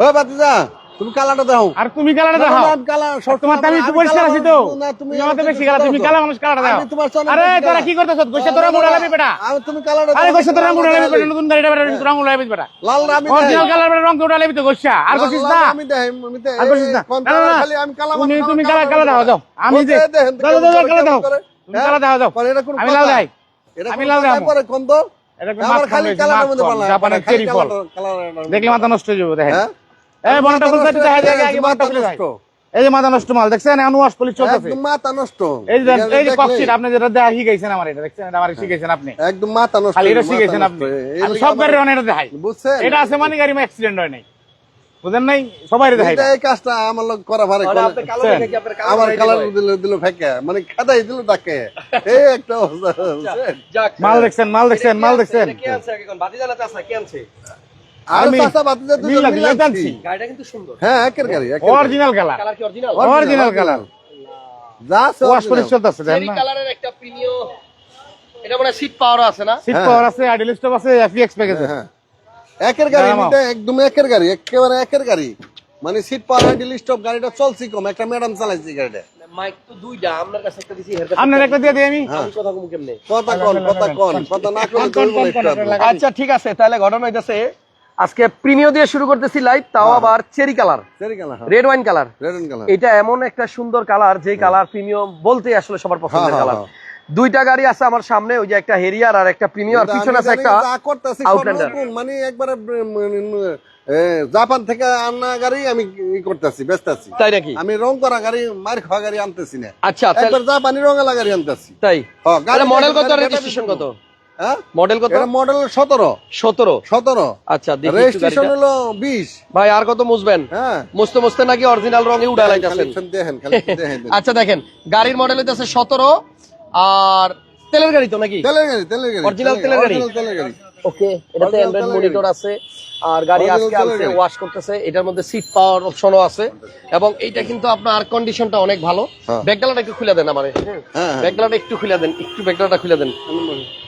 ও বাতিজা তুমি কালাটা দাও। আর তুমি আমি কালা তোমার আমি একটু পরিষ্কার আছি তো। মানুষ, না, তুমি বেশি কালা তুমি। কালা মানুষ কালারটা দাও। তোমার আরে তোরা কি করতেছ? গোসা তোরা মুড়া লাবি বেটা। আমি তুমি কালাটা আরে গোসা তোরা মুড়া লাবি বেটা নতুন গাড়িটা বেটা রং মুড়া লাবি বেটা। লাল আমি অরিজিনাল কালার বেটা রং উড়া লাবি তো গোসা। আর গোসিস না? আমি দেই, আমি দেই। আর গোসিস না? কোন না, না, না। খালি আমি কালা তুমি তুমি কালা কালা দাও দাও। আমি যে দাও দাও দাও কালা দাও করে, তুমি? কালা দাও দাও এটা কোনো আমি কথা? লাল দেই আমি লাল কথা পরে কোন তো? এটা একটা আমার মাছ খালি খাবে মধ্যে বানায়, জাপানের চেরি ফল কালার- কালার- দেখলে মাথা নষ্ট হয়ে যাবে দেখেন? এই বনটা মাথা খুলতে নষ্ট দেখা যায় আগে বনটা খুলে যায় এই যে মাথা নষ্ট মাল দেখছেন? এখন ওয়াশ পলিশ চলতেছে। একদম মাথা নষ্ট। এই যে এই যে কক্সিট আপনি যেটা দেয়া শিখাইছেন আমার এটা দেখছেন? এটা আমার শিখাইছেন আপনি। একদম মাথা নষ্ট খালি এটা শিখাইছেন আপনি। এই আমি লিগে সব আমার- গাড়ির অনেক দেখাই বুঝছেন? এটা আছে মানে গাড়ি অ্যাক্সিডেন্ট হয় নাই। বুঝেন নাই? সবাই দেখাই এটা এই কাজটা আমার লোক করা পারে আপনি কালো বুঝছেন? দেখে কি আপনার কালো আমার কালার দিবে? দিল দিল ফেকে। মানে খাদাই দিল ডাকে এই একটা অবস্থা বুঝছেন? যাক। মাল দেখছেন মাল দেখছেন মাল দেখছেন। কে কে? আর আমি- চাচা বাতিজা দুজন মিল লাগি, মিলে লেটানছি। আনছি। গাড়িটা কিন্তু সুন্দর হ্যাঁ একের গাড়ি অরিজিনাল কালার কালার কি অরিজিনাল অরিজিনাল কালার যা ওয়াশ পলিশ চলতেছে দেখেন না কালারের একটা প্রিমিয়াম এটা মানে সিট পাওয়ার আছে না সিট হ্যাঁ। পাওয়ার আছে আইডল স্টপ আছে এফএক্স প্যাকেজ হ্যাঁ একের গাড়ি এটা একদম একের গাড়ি একেবারে একের গাড়ি মানে সিট পাওয়ার ডিল স্টপ গাড়িটা চলছি কম একটা ম্যাডাম চালাইছি গাড়িটা মাইক তো দুইটা আপনার কাছে একটা দিছি আপনার একটা দিয়ে দিই আমি আমি কথা কম কেমনে কথা কন কথা কন কথা না করলে কন, চলবে কন, না কন, একটু কন, আধটু। আচ্ছা ঠিক আছে তাহলে ঘটনা হইতাছে আজকে প্রিমিয় দিয়ে শুরু করতেছি লাইভ তাও আবার চেরি কালার সেরি কালার হ্যাঁ। Red wine colour red and colour এটা এমন একটা সুন্দর কালার যে কালার প্রিমিয়াম বলতে আসলে সবার পছন্দের হ্যাঁ, কালার হ্যাঁ, দুইটা গাড়ি আছে আমার সামনে ওই যে একটা হেরিয়ার আর একটা প্রিমিয়ার পিছনে আছে একটা। নতুন, মানে একবারে জাপান থেকে আনা গাড়ি আমি ই করতেছি ব্যস্তাছি তাই নাকি? আমি রং করা গাড়ি মার খাওয়া গাড়ি আনতেছি না। আচ্ছা তাহলে- একবার জাপানি রঙালা গাড়ি আনতেছি। তাই? হ্যাঁ, মডেল কত রেজিস্ট্রেশন কত? হ্যাঁ মডেল কত? মডেল সতেরো। সতেরো? সতেরো। আচ্ছা রেজিস্ট্রেশন হলো বিশ। ভাই আর কত মুসবেন মুসতে মুসতে মুছতে নাকি অরিজিনাল রঙে উড়া লাইতেছেন। আচ্ছা দেখেন গাড়ির মডেল হইতেছে সতেরো আর তেলের গাড়ি তো নাকি? তেলের গাড়ি তেলের গাড়ি। অরিজিনাল তেলের গাড়ি? তেলের গাড়ি। ওকে এটাতে অ্যান্ড্রয়েড মনিটর আছে আর গাড়ি আজকে আনছে ওয়াশ করতেছে এটার মধ্যে সিট পাওয়ার অপশনও আছে। এবং এইটা কিন্তু আপনার কন্ডিশনটা অনেক ভালো। হ্যাঁ। ব্যাকডালাটা একটু খুলে দেন আমারে। হ্যাঁ ব্যাকডালাটা একটু খুলে দেন একটু ব্যাকডালাটা খুলে দেন।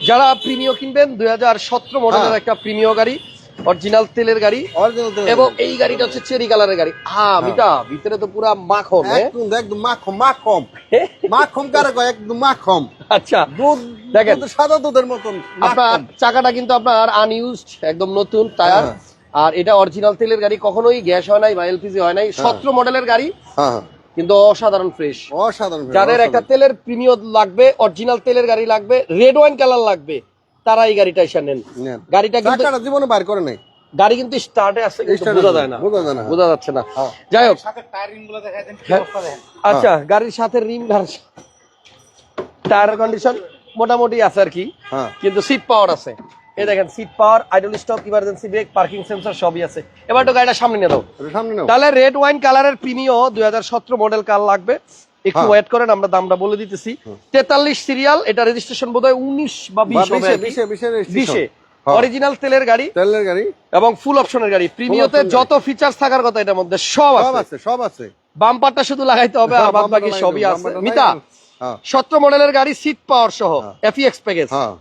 যারা প্রিমিয় কিনবেন দুই হাজার সতেরো মডেলের হ্যাঁ। একটা প্রিমিয় গাড়ি অরিজিনাল তেলের গাড়ি এবং এই গাড়িটা হচ্ছে চেরি কালারের গাড়ি। হ্যাঁ। মিটা ভিতরে তো পুরা মাখন হ্যাঁ? একদম মাখম মাখম মাখম কারে কয়? একদম মাখম আচ্ছা দুধ দেখেন। সাদা দুধের মতন আপনার চাকাটা কিন্তু আপনার আনইউজড একদম নতুন টায়ার হ্যাঁ। আর এটা অরিজিনাল তেলের গাড়ি কখনোই গ্যাস হয় নাই বা এলপিজি হয় নাই। সতেরো মডেলের গাড়ি হ্যাঁ। হ্যাঁ। কিন্তু অসাধারণ ফ্রেশ অসাধারণ যাদের একটা তেলের প্রিমিয়াম লাগবে অরিজিনাল তেলের গাড়ি লাগবে রেড ওয়াইন কালার লাগবে। তারা এই গাড়িটা এসে নেন। গাড়িটা কিন্তু জীবনে বাইর করে নাই। গাড়ি কিন্তু স্টার্টে আছে বোঝা যায় না। বোঝা না। বোঝা যাচ্ছে না। হ্যাঁ। যাই হোক। হ্যাঁ। অবস্থা দেখেন। আচ্ছা গাড়ির সাথে রিম টায়ার কন্ডিশন মোটামুটি আছে আর কি। হ্যাঁ। কিন্তু সিট পাওয়ার আছে। এই দেখেন seat power idle stop emergency brake parking sensor সবই আছে। এবার তো গাড়িটা সামনে নিয়ে দাও সামনে তাহলে রেড ওয়াইন কালারের প্রিমিও দুই হাজার সতেরো মডেল কার লাগবে। একটু হ্যাঁ। ওয়েট করেন আমরা দামটা বলে দিতেছি। তেতাল্লিশ সিরিয়াল এটা রেজিস্ট্রেশন বোধ হয় উনিশ বা বিশ আর। বিশে হ্যাঁ। অরিজিনাল তেলের গাড়ি তেলের গাড়ি। এবং ফুল অপশনের গাড়ি। Option যত ফিচার্স থাকার কথা এটার মধ্যে সব সব আছে। সব আছে। বাম্পারটা শুধু লাগাইতে হবে আর হ্যাঁ, বাদ বাকি সবই আছে। মিতা হ্যাঁ। মডেলের গাড়ি সিট পাওয়ার সহ হ্যাঁ। এফিএক্স প্যাকেজ হ্যাঁ।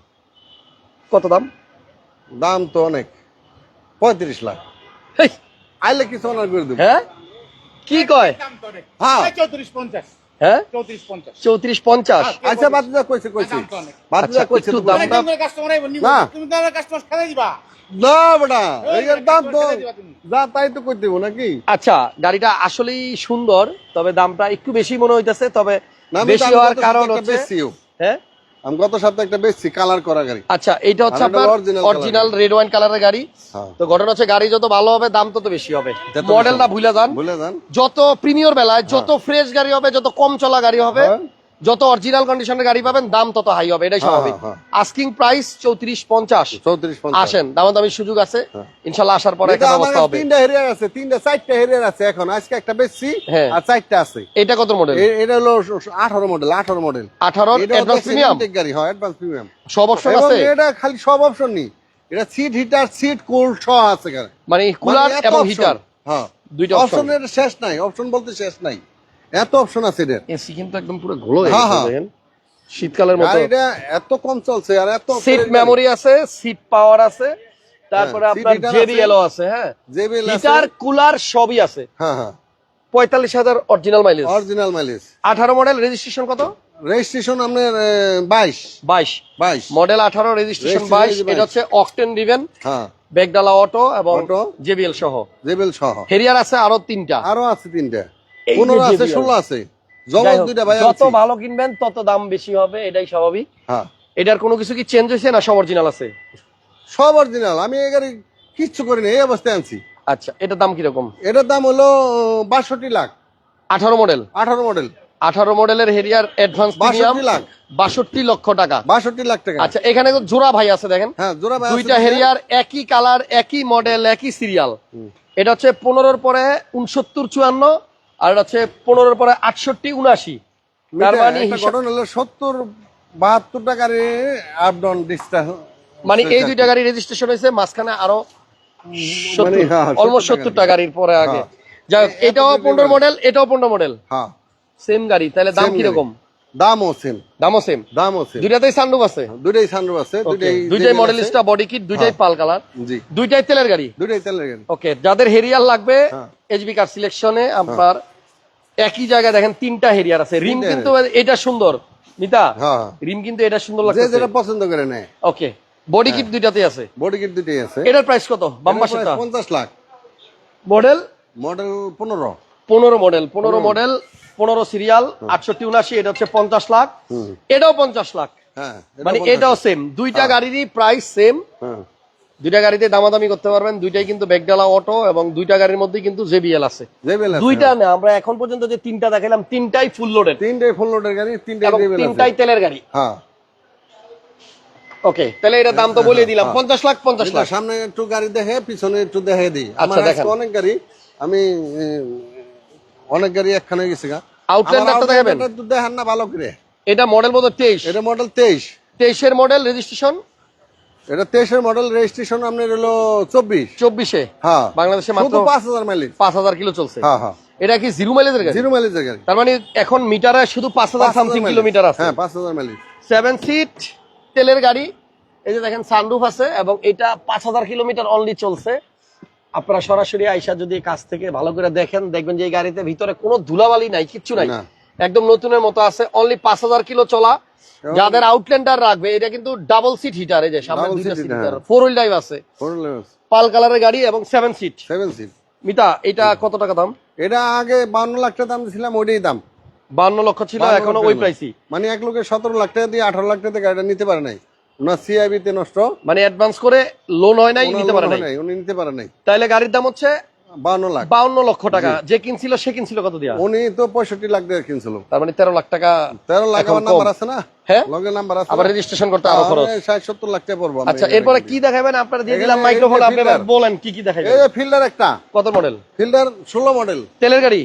কত দাম? দাম তো অনেক। পঁয়ত্রিশ লাখ। আইলে কিছু অনার করে দেবো। হ্যাঁ? কি কয়? হ্যাঁ। চৌত্রিশ পঞ্চাশ। হ্যাঁ? চৌত্রিশ পঞ্চাশ। আচ্ছা কইছে কইছে। কইছে। দামটা- না। না। বেটা এর দাম তো। যা তাই তো কই দেবো নাকি? আচ্ছা গাড়িটা আসলেই সুন্দর তবে দামটা একটু বেশি মনে হইতেছে তবে না, বেশি হওয়ার কারণ হচ্ছে। হ্যাঁ? আমি গত সপ্তাহে একটা বেচছি কালার করা গাড়ি। আচ্ছা এটা হচ্ছে আপনার অরিজিনাল রেড ওয়াইন কালারের গাড়ি। হ্যাঁ। তো ঘটনা হচ্ছে গাড়ি যত ভালো হবে দাম তত বেশি হবে। মডেলটা ভুলে যান। ভুলে যান। যত প্রিমিয়র বেলায় যত ফ্রেশ গাড়ি হবে যত কম চলা গাড়ি হবে হ্যাঁ। যত অরিজিনাল কন্ডিশনের গাড়ি পাবেন দাম তত হাই হবে এটাই হ্যাঁ, স্বাভাবিক। হ্যাঁ, আস্কিং প্রাইস চৌত্রিশ পঞ্চাশ। চৌত্রিশ আসেন দামাদামির সুযোগ আছে। ইনশাল্লাহ আসার পরে একটা ব্যবস্থা হবে। তিনটা হেরিয়ার আছে তিনটা চারটা হেরিয়ার আছে এখন। আজকে একটা হ্যাঁ। আর চারটা আছে। এটা কত মডেল এটা হলো আঠারো মডেল আঠারো মডেল আঠারো অ্যাডভান্স প্রিমিয়াম গাড়ি হয় অ্যাডভান্স প্রিমিয়াম সব অপশন আছে? এটা খালি সব অপশন নেই। এটা সিট হিটার সিট কুল সহ আছে মানে কুলার মানে এবং হিটার হ্যাঁ। দুইটা। অপশনের শেষ নাই অপশন বলতে শেষ নাই। এত অপশন আছে এটার এসি কিন্তু একদম পুরো ঘোলো। দেখেন। শীতকালের মতো। এটা এত কম চলছে আর এত সিট মেমোরি আছে সিট পাওয়ার আছে তারপরে হ্যাঁ, আপনার জেবিএল আছে। হ্যাঁ। জেবিএল আছে। হিটার কুলার সবই আছে। হ্যাঁ হ্যাঁ। পঁয়তাল্লিশ হাজার অরিজিনাল মাইলেজ অরিজিনাল মাইলেজ আঠারো মডেল রেজিস্ট্রেশন কত? রেজিস্ট্রেশন আপনার বাইশ। বাইশ। বাইশ। মডেল আঠারো রেজিস্ট্রেশন বাইশ। 22 এটা হচ্ছে অকটেন রিভেন হ্যাঁ। বেগডালা অটো এবং। জেবিএল সহ। জেবিএল সহ। হেরিয়ার আছে আরও তিনটা। আরও আছে তিনটা। পনেরো আছে ষোলো আছে। যাই দুইটা ভাই যত ভালো কিনবেন তত দাম বেশি হবে এটাই স্বাভাবিক। হ্যাঁ। এটার কোনো কিছু কি চেঞ্জ হয়েছে না সব অরিজিনাল আছে? সব অরিজিনাল আমি এই গাড়ি কিচ্ছু করি না এই অবস্থায় আনছি। আচ্ছা এটার দাম কীরকম? এটার দাম হলো বাষট্টি লাখ। আঠারো মডেল আঠারো মডেল আঠারো মডেলের হেরিয়ার অ্যাডভান্স প্রিমিয়াম 62 লাখ। বাষট্টি লক্ষ টাকা। বাষট্টি লাখ টাকা। আচ্ছা এখানে তো জোড়া ভাই আছে দেখেন। হ্যাঁ জোড়া ভাই দুইটা হেরিয়ার একই কালার একই মডেল একই সিরিয়াল এটা হচ্ছে পনেরোর পরে উনসত্তর চুয়ান্ন আর হচ্ছে পনেরোর পরে আটষট্টি উনআশি। তার মানে ঘটনা হলো সত্তর বাহাত্তর টাকার আপ ডাউন ডিস্টা মানে এই দুইটা গাড়ি রেজিস্ট্রেশন হয়েছে মাঝখানে আরও মানে, হ্যাঁ, 70 অলমোস্ট সত্তর টাকা। টাকা গাড়ির পরে আগে। হ্যাঁ। যাই হোক এটাও পনেরো মডেল এটাও পনেরো মডেল হ্যাঁ। সেম গাড়ি তাহলে দাম কীরকম? দামও সেম দামও সেম দামও সেম দুইটাতেই সানরুফ আছে। দুইটাই সানরুফ আছে দুইটাই দুইটাই মডেল আছে। স্টা বডি কিট দুইটাই হ্যাঁ। পাল কালার জি। দুইটাই তেলের গাড়ি। দুইটাই তেলের গাড়ি। ওকে যাদের হেরিয়ার লাগবে হ্যাঁ। এইচবি কার সিলেকশনে আপনার একই জায়গায় দেখেন তিনটা হেরিয়ার আছে। রিম কিন্তু এটা সুন্দর। মিতা হ্যাঁ রিম কিন্তু এটা সুন্দর লাগছে যেটা পছন্দ করে নেয়। ওকে বডি কিট দুইটাতেই আছে। বডি কিট দুইটাই আছে। এটার প্রাইস কত? বাম পাশেটা পঞ্চাশ লাখ। মডেল মডেল পনেরো। পনেরো মডেল পনেরো মডেল পনেরো সিরিয়াল আটষট্টি উনাশি এটা হচ্ছে পঞ্চাশ লাখ। এটাও পঞ্চাশ লাখ। হ্যাঁ মানে এটাও সেম দুইটা গাড়িরই প্রাইস সেম হ্যাঁ। দুইটা গাড়িতে দামাদামি করতে পারবেন দুইটাই কিন্তু বেগডালা অটো এবং দুইটা গাড়ির মধ্যে কিন্তু জেবিএল আছে। দুইটা না আমরা এখন পর্যন্ত যে তিনটা দেখালাম তিনটাই ফুল লোডেড তিনটাই ফুল লোডের গাড়ি তিনটাই তিনটাই তেলের গাড়ি। হ্যাঁ। ওকে তাহলে এটা দাম তো বলে দিলাম পঞ্চাশ লাখ পঞ্চাশ লাখ। সামনে একটু গাড়ি দেখে পিছনে একটু দেখে দিই। আচ্ছা, দেখান। অনেক গাড়ি আমি অনেক গাড়ি একখানে গেছে গা। আমার দেখাবেন? Outlander টা দেখান না ভালো করে। এটা মডেল বোধ তেইশ। এটা মডেল মডেল রেজিস্ট্রেশন এটা মডেল রেজিস্ট্রেশন আপনার হলো হ্যাঁ। বাংলাদেশে মাত্র শুধু পাঁচ হাজার মাইলেজ পাঁচ হাজার কিলো চলছে। হ্যাঁ হ্যাঁ। এটা কি জিরো মাইলেজের গাড়ি? জিরো মাইলেজের গাড়ি। তার মানে এখন মিটারে শুধু পাঁচ হাজার 5,000 সামথিং কিলোমিটার আছে। হ্যাঁ পাঁচ হাজার মাইলেজ সেভেন সিট তেলের গাড়ি। এই যে দেখেন সানরুফ আছে এবং এটা পাঁচ হাজার কিলোমিটার অনলি চলছে। আপনারা সরাসরি আইসা যদি কাছ থেকে ভালো করে দেখেন দেখবেন যে এই গাড়িতে ভিতরে কোনো ধুলাবালি নাই কিচ্ছু নাই। একদম নতুনের মতো আছে অনলি পাঁচ হাজার কিলো চলা। যাদের আউটল্যান্ডার রাখবে এটা কিন্তু ডাবল সিট হিটার এই যে সামনে দুইটা seat heater, four wheel drive আছে। পাল কালারের গাড়ি এবং সেভেন সিট সেভেন সিট মিতা এটা কত টাকা দাম? এটা আগে বান্ন লাখ টাকা দাম দিয়েছিলাম ওইটাই দাম। বান্ন লক্ষ ছিল 52 এখনও ওই। প্রাইসই মানে এক লোকের সতেরো লাখ টাকা দিয়ে আঠারো লাখ টাকা গাড়িটা নিতে পারে নাই। নষ্ট। মানে অ্যাডভান্স করে লোন হয় নাই নিতে পারে নাই? উনি নিতে পারে নাই। গাড়ির দাম হচ্ছে বান্ন লাখ। বাউন্ন লক্ষ টাকা। যে কিনছিল সে কিনছিল কত দিয়া? উনি তো পঁয়ষট্টি লাখ দিয়ে কিনছিল। তার মানে তেরো লাখ টাকা তেরো লাখ আমার নাম্বার আছে না? হ্যাঁ? লগের নাম্বার আছে। আবার রেজিস্ট্রেশন করতে আরও খরচ। ষাট সত্তর লাখ টাকা পড়ব আচ্ছা এরপরে কি দেখাবেন? আপনারা দিয়ে দিলাম এই মাইক্রোফোন আপনি বলেন কি কি দেখাবেন ফিল্ডার একটা। কত মডেল ফিল্ডার ষোলো মডেল তেলের গাড়ি?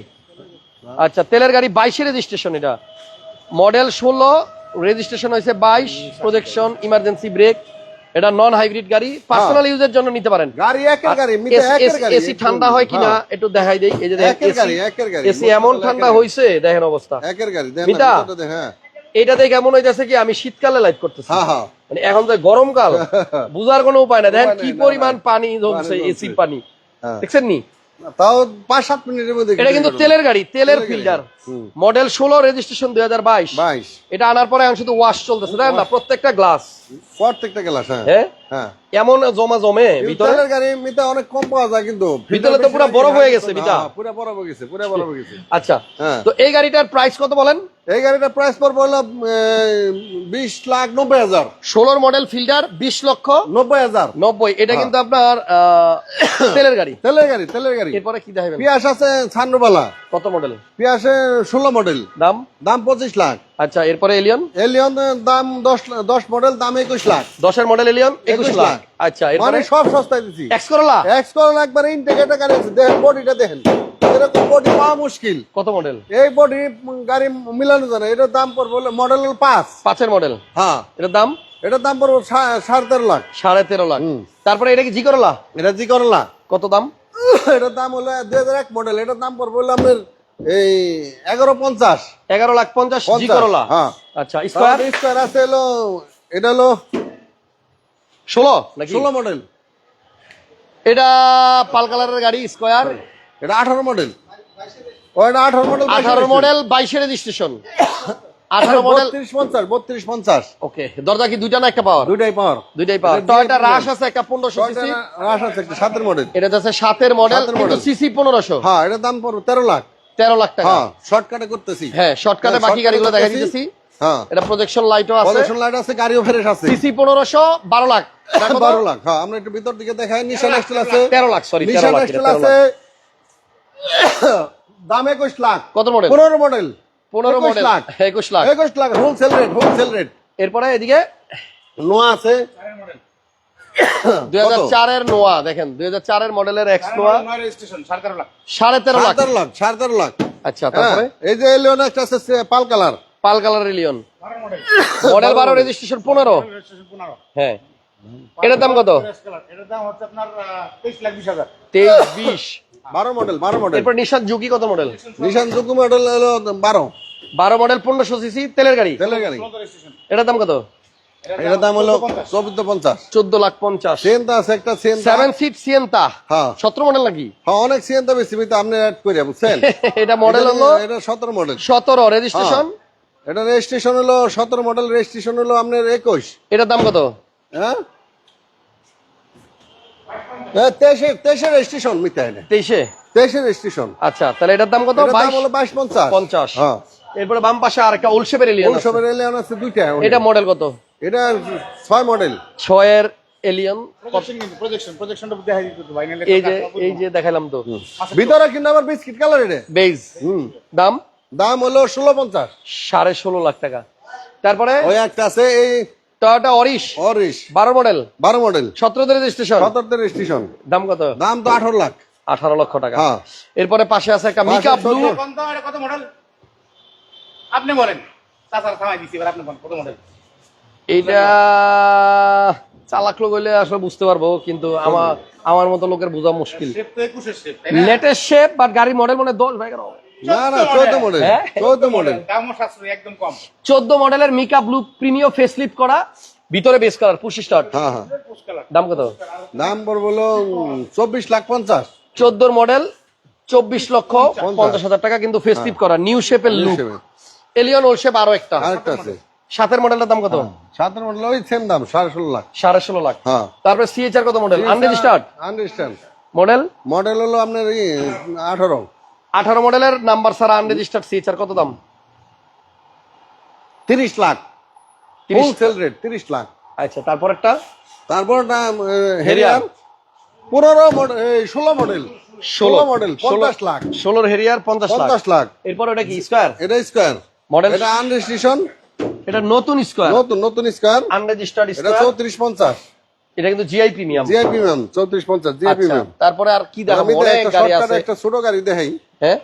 আচ্ছা তেলের গাড়ি বাইশে রেজিস্ট্রেশন এটা। মডেল ষোলো রেজিস্ট্রেশন হয়েছে বাইশ প্রজেকশন ইমার্জেন্সি ব্রেক এটা নন হাইব্রিড গাড়ি পার্সোনাল ইউজের জন্য নিতে পারেন। গাড়ি একের গাড়ি এসি ঠান্ডা হয় কিনা হ্যাঁ, একটু দেখাই দেই। এই যে এসি এমন ঠান্ডা হইছে দেখেন অবস্থা। একের গাড়ি ভিতরটা দেখ, হ্যাঁ। এমন হইতেছে কি আমি শীতকালে লাইভ করতেছি। হ্যাঁ হ্যাঁ। মানে এখন যে গরমকাল বুঝার কোনো উপায় না দেখেন কি পরিমাণ পানি জমছে। এসির পানি। হ্যাঁ। দেখছেন নি? তাও পাঁচ সাত মিনিটের মধ্যে এটা কিন্তু তেলের গাড়ি তেলের ফিল্টার মডেল ষোলো রেজিস্ট্রেশন দুই হাজার বাইশ। বাইশ। এটা আনার পরে এখন শুধু ওয়াশ চলতেছে তাই না? প্রত্যেকটা গ্লাস প্রত্যেকটা গ্লাস হ্যাঁ। হ্যাঁ? এমন জমা জমে ভিতরে? তেলের গাড়ি মিতা অনেক কম পাওয়া যায় কিন্তু ভিতরে তো পুরা বরফ হয়ে গেছে, মিতা। হ্যাঁ, বরফ হয়ে গেছে পুরা বরফ হয়ে গেছে। আচ্ছা হ্যাঁ। তো এই গাড়িটার প্রাইস কত বলেন? এই গাড়িটার প্রাইস পড়বে হলো বিশ লাখ নব্বই হাজার। ষোলোর মডেল ফিল্টার বিশ লক্ষ নব্বই হাজার। নব্বই। এটা হ্যাঁ। কিন্তু আপনার তেলের গাড়ি। তেলের গাড়ি তেলের গাড়ি। এরপরে কি দেখাবেন? পিয়াস আছে ছান্নবালা কত মডেল পিয়াসে ষোলো মডেল দাম? দাম পঁচিশ লাখ। আচ্ছা এরপরে এলিয়ন? এলিয়ন দাম দশ দশ মডেল দাম একুশ লাখ। দশের মডেল এলিয়ন একুশ লাখ। আচ্ছা মানে এরপরে সব সস্তায় দিছি। এক্স করলা এক্স করোনা একবার ইন্টিগ্রেটর গাড়ি আছে দেখেন বডিটা দেখেন। এরকম বডি পাওয়া মুশকিল। কত মডেল এই বডি গাড়ি মিলানো যায় না। এটার দাম পড়বে মডেল পাঁচ। পাঁচের মডেল হ্যাঁ। এটার দাম? এটার দাম পড়বে সাড়ে তেরো লাখ। সাড়ে তেরো লাখ। তারপরে এটা কি জি করলা এটা জি করলা কত দাম? এটার দাম হলো দুই হাজার এক মডেল এটার দাম পড়বে হলো আপনার এই এগারো পঞ্চাশ। এগারো লাখ পঞ্চাশ জি করলা। হ্যাঁ। আচ্ছা স্কোয়ার স্কোয়ার আছে হলো এটা হলো ষোলো নাকি? ষোলো মডেল এটা পাল কালারের গাড়ি স্কোয়ার এটা আঠারো মডেল ও এটা আঠারো মডেল আঠারো মডেল বাইশে রেজিস্ট্রেশন আঠারো মডেল বত্রিশ পঞ্চাশ বত্রিশ পঞ্চাশ। ওকে দরজা কি দুইটা না একটা পাওয়ার দুইটাই পাওয়ার দুইটাই পাওয়ার টয়টা রাশ আছে একটা পনেরোশো সিসি রাশ আছে একটা সাতের মডেল এটা সাতের মডেল সিসি পনেরোশো। হ্যাঁ এটা দাম পড়বে তেরো লাখ। 13 লাখ টাকা। হ্যাঁ শর্টকাটে করতেছি। হ্যাঁ শর্টকাটে হ্যাঁ, বাকি গাড়িগুলো দেখা দিতেছি। হ্যাঁ। এটা প্রজেকশন লাইটও আছে। প্রজেকশন লাইট আছে গাড়িও ফ্রেশ আছে। সিসি 1500 12 লাখ। হ্যাঁ, 12 লাখ। হ্যাঁ আমরা একটু ভিতর দিকে দেখাই। নিশান এক্সটেল আছে 13 লাখ সরি 13 লাখ এক্সটেল আছে দাম 21 লাখ। কত model 15 model 15 model lakh. 21 lakh. 21 lakh wholesale rate wholesale rate এরপরে এদিকে? নোয়া আছে। মডেল বারো নোয়া দেখেন মডেলের সাড়ে তেরো লাখ। সাড়ে তেরো লাখ। আচ্ছা হ্যাঁ, এই যে pearl colour. Pearl colour Allion model 12 registration 15 হ্যাঁ। এটার দাম কত? মডেল 12 মডেল এরপর কত মডেল মডেল হলো 12 12 মডেল সিসি তেলের গাড়ি। তেলের গাড়ি। এটার দাম কত? এটার দাম হলো চব্বিশ পঞ্চাশ। চোদ্দ লাখ পঞ্চাশ। সিএনটা আছে একটা সিএনটা সেভেন সিট সিয়েন্তা হ্যাঁ। সতেরো মডেল নাকি? হ্যাঁ অনেক সিএনটা বেশি তো আপনি অ্যাড করে বুঝছেন? এটা মডেল হলো এটা সতেরো মডেল সতেরো রেজিস্ট্রেশন এটা রেজিস্ট্রেশন হলো সতেরো মডেল রেজিস্ট্রেশন হলো আপনার একুশ। এটার দাম কত? হ্যাঁ? হ্যাঁ, তেইশে তেইশে রেজিস্ট্রেশন মিথ্যা তেইশে? তেইশে রেজিস্ট্রেশন আচ্ছা তাহলে এটার দাম কত? বাইশ? পঞ্চাশ। পঞ্চাশ। হ্যাঁ। এরপরে বাম পাশে আর একটা এলিয়ন আছে। দুইটা। এটা মডেল কত? এটা ছয় মডেল। ছয়ের এলিয়ন এই যে এই যে দেখাইলাম তো। ভিতরে কিন্তু আবার বিস্কিট কালার এটা বেজ হুম। দাম? দাম হলো ষোলো পঞ্চাশ। সাড়ে ষোলো লাখ টাকা। তারপরে? ওই একটা আছে এই টয়োটা অরিশ অরিশ বারো মডেল বারো মডেল সতেরো রেজিস্ট্রেশন সতেরো রেজিস্ট্রেশন দাম কত? দাম তো আঠারো লাখ। আঠারো লক্ষ টাকা। হ্যাঁ। এরপরে পাশে আছে একটা মিকা ব্লু কত মডেল আপনি বলেন। চাচার থামাই দিছি এবার আপনি কত মডেল এইটা চালাক লোক হইলে আসলে বুঝতে পারব কিন্তু আমার আমার মতো লোকের বোঝা মুশকিল। লেটেস্ট শেপ বাট গাড়ির মডেল মানে দশ ভাই না না চোদ্দ মডেলের মিকা ব্লু প্রিমিয়াম ফেসলিপ করা ভিতরে বেস কালার হ্যাঁ হ্যাঁ। পোস্ট কালার দাম কত? দাম হলো চব্বিশ লাখ পঞ্চাশ। চোদ্দোর মডেল চব্বিশ লক্ষ পঞ্চাশ। হাজার টাকা কিন্তু ফেসলিপ করা নিউ শেপের লুক এলিয়ন ওল শেপ আরও একটা। আরেকটা আছে। সাতের মডেলটার দাম কত? সাতের মডেল ওই সেম দাম সাড়ে ষোলো লাখ। সাড়ে ষোলো লাখ। হ্যাঁ। তারপরে সিএচআর কত model unregistered understand model model হলো আপনার আঠারো। আঠারো মডেলের নাম্বার ছাড়া আনরেজিস্টার্ড সিএচআর কত দাম? তিরিশ লাখ। 30 হোলসেল রেট তিরিশ লাখ। আচ্ছা তারপর একটা তারপর দাম হেরিয়ার। পনেরো মডেল ষোলো মডেল ষোলো। মডেল পঞ্চাশ লাখ। ষোলোর হেরিয়ার পঞ্চাশ লাখ। পঞ্চাশ লাখ। এরপর ওটা কি স্কোয়ার এটা স্কোয়ার মডেল এটা আনরেজিস্ট্রেশন এটা নতুন স্কোয়ার। নতুন নতুন স্কোয়ার। আনরেজিস্টার্ড এটা স্কোয়ার। চৌত্রিশ পঞ্চাশ। এটা কিন্তু জিআই প্রিমিয়াম জিআইপি ম্যাম চৌত্রিশ পঞ্চাশ জিআইপি আচ্ছা তারপরে আর কি দেখাবো? অনেক গাড়ি আছে। একটা ছোট গাড়ি দেখাই। হ্যাঁ?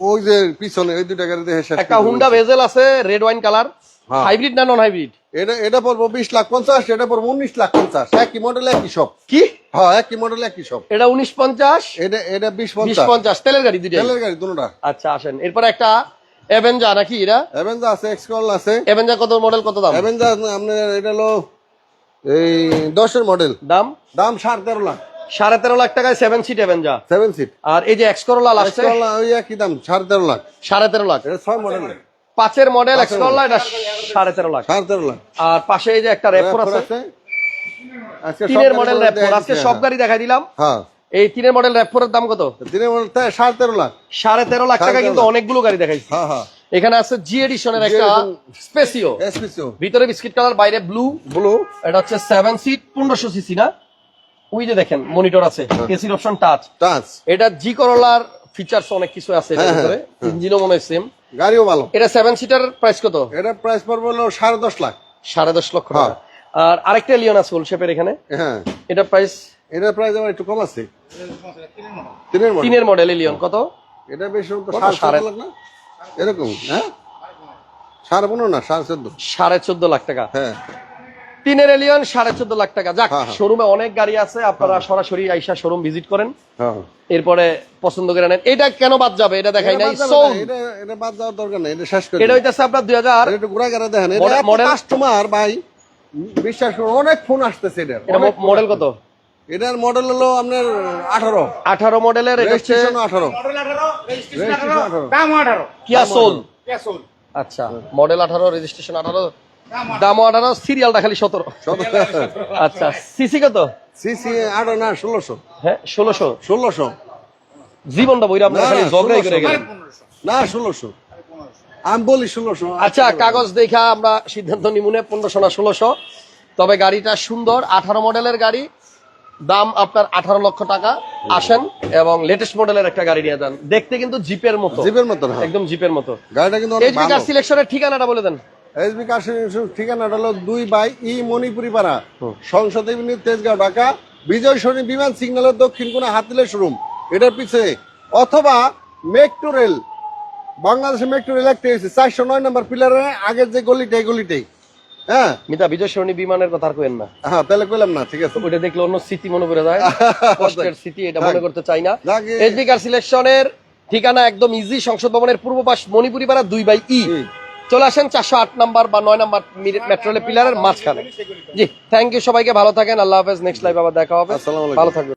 ওই যে পিছনে ওই দুটা গাড়ি দেখে শেষ একটা হুন্ডা ভেজেল আছে রেড ওয়াইন কালার। হাইব্রিড না নন হাইব্রিড এটা এটা পড়ব বিশ লাখ পঞ্চাশ এটা পড়ব উনিশ লাখ পঞ্চাশ। একই মডেল একই সব কি? হ্যাঁ একই মডেল একই সব এটা উনিশ পঞ্চাশ? এটা এটা বিশ বিশ পঞ্চাশ। পঞ্চাশ তেলের গাড়ি দুইটাই? তেলের গাড়ি দুটা আচ্ছা আসেন। এরপরে একটা এভেঞ্জা নাকি এরা? অ্যাভেঞ্জার আছে এক্সকল আছে। এভেঞ্জা কত মডেল কত দাম? অ্যাভেঞ্জার আপনার এটা হলো এই দশের মডেল দাম? দাম সাড়ে তেরো লাখ। সাড়ে তেরো লাখ টাকায় seven seat Avanza seven seat আর এই যে এক্সকরোলা লাস্টে ওই একই দাম সাড়ে তেরো লাখ। সাড়ে তেরো লাখ। এটা ছয় মডেল পাঁচের মডেল এক্সকরোলা এটা সাড়ে তেরো লাখ। সাড়ে তেরো লাখ। আর পাশে এই যে একটা Raptor আছে? সব তিনের মডেল আজকে সব হ্যাঁ। গাড়ি দেখাই দিলাম। হ্যাঁ। এই তিনের মডেল র্যাপোরের দাম কত? তিনের মডেল সাড়ে তেরো লাখ। সাড়ে তেরো লাখ টাকা কিন্তু অনেকগুলো গাড়ি দেখাইছি। হ্যাঁ হ্যাঁ। এখানে আছে জি এডিশনের একটা স্পেসিও ভিতরে বিস্কিট কালার বাইরে ব্লু ব্লু এটা হচ্ছে সেভেন সিট পনেরোশো সিসি না? ওই যে দেখেন মনিটর আছে। এসির অপশন টাচ টাচ এটা জি করোলার ফিচার্স অনেক কিছু আছে হ্যাঁ, ভিতরে। ইঞ্জিনও মনে হয় সেম গাড়িও ভালো। এটা সেভেন সিটার প্রাইস কত? এটা প্রাইস পড়বে হলো সাড়ে দশ লাখ। সাড়ে দশ লক্ষ। টাকা। আর আরেকটা এলিয়ন আছে ওলশেপের এখানে। হ্যাঁ। এটা প্রাইস এটা প্রাইস আবার একটু কম আছে। তিনের মডেল তিনের মডেল এলিয়ন কত? এটা বেশি? সাড়ে না? এরকম হ্যাঁ? সাড়ে পনেরো না সাড়ে চোদ্দ। সাড়ে চোদ্দ লাখ টাকা। হ্যাঁ। তিনের এলিয়ন সাড়ে চোদ্দ লাখ টাকা। যাক হ্যাঁ, হ্যাঁ। শোরুমে অনেক গাড়ি আছে আপনারা সরাসরি আইসা শোরুম ভিজিট করেন। হ্যাঁ। এরপরে পছন্দ করে নেন। এটা কেন বাদ যাবে? এটা দেখাই নাই। সোল এটা বাদ যাওয়ার দরকার নেই এটা শেষ করে এটা হইতেছে আপনার এটা ঘুরা দেখেন। মডেল- এটা মডেল- কাস্টমার ভাই বিশ্বাস করুন অনেক ফোন আসতেছে এটা মডেল কত? এটার মডেল হলো আপনার আঠারো। আঠারো মডেলের এটা হচ্ছে আঠারো। মডেল আঠারো রেজিস্ট্রেশন Registration আঠারো 18 দামও আঠারো। কিয়া সোল আচ্ছা মডেল আঠারো রেজিস্ট্রেশন আঠারো দাম দামও আঠারো সিরিয়ালটা খালি সতেরো। আচ্ছা সিসি কত? সিসি আঠারো না ষোলোশো। হ্যাঁ ষোলোশো। ষোলোশো। ষোলোশোটা বইরা আপনার না, খালি ঝগড়াই করে 1600 গেলেন। না ষোলোশো। আমি বলি ষোলোশো। আচ্ছা কাগজ দেখা আমরা সিদ্ধান্ত নিমুনে পনেরোশো না ষোলোশো। তবে গাড়িটা সুন্দর আঠারো মডেলের গাড়ি। দাম আপনার আঠারো লক্ষ টাকা। আসেন এবং লেটেস্ট মডেলের একটা গাড়ি নিয়ে যান। দেখতে কিন্তু জিপের মতো। জিপের মতন হ্যাঁ। একদম জিপের মতো। গাড়িটা কিন্তু এইচবি কার সিলেকশনের ঠিকানাটা বলে দেন। এসবি কার ঠিকানাটা হলো দুই by E Manipuri Para Sangsad avenue Tejgaon Dhaka. Bijoy Sarani বিমান সিগন্যালের দক্ষিণ কোণে শোরুম এটার পিছে অথবা মেট্রো রেল বাংলাদেশে মেট্রো রেল একটা হয়েছে চারশো নয় নম্বর পিলারের আগের যে গলিটা এই গলিটাই। হ্যাঁ। মিতা বিজয় সরণি বিমানের কথা আর কেন না। হ্যাঁ তাহলে কইলাম না ঠিক আছে। ওইটা দেখলে অন্য স্মৃতি মনে পড়ে যায়। কষ্টের স্মৃতি এটা মনে করতে চাই না। যাক, এ- এসবি কার সিলেকশনের ঠিকানা একদম ইজি সংসদ ভবনের পূর্ব পাশ মণিপুরি পাড়া দুই বাই ই। চলে আসেন চারশো আট নাম্বার বা নয় নাম্বার মেট্রো রেল পিলারের মাঝখানে। জি থ্যাংক ইউ সবাইকে ভালো থাকেন আল্লাহ হাফেজ নেক্সট লাইভ আবার দেখা হবে। ভালো থাকবেন।